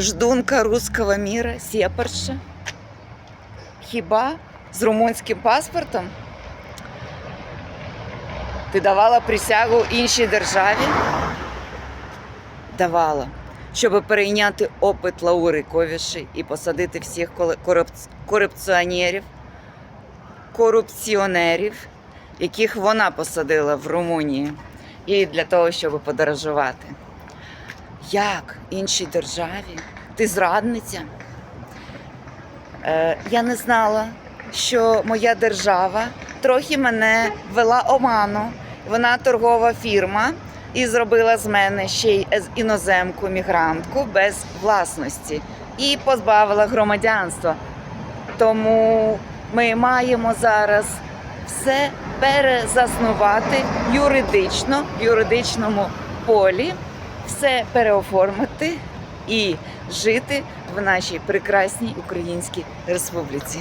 ждунка русского мира, сепарша? Хіба з румунським паспортом? Ти давала присягу іншій державі? Давала. Щоб перейняти опит Лаури Ковіші і посадити всіх корупціонерів, корупціонерів, яких вона посадила в Румунії, і для того, щоб подорожувати. Як іншій державі? Ти зрадниця? Е, я не знала, що моя держава трохи мене вела оману. Вона торгова фірма і зробила з мене ще й іноземку, мігрантку без власності і позбавила громадянства. Тому ми маємо зараз все перезаснувати юридично в юридичному полі, все переоформити і жити в нашій прекрасній Українській Республіці.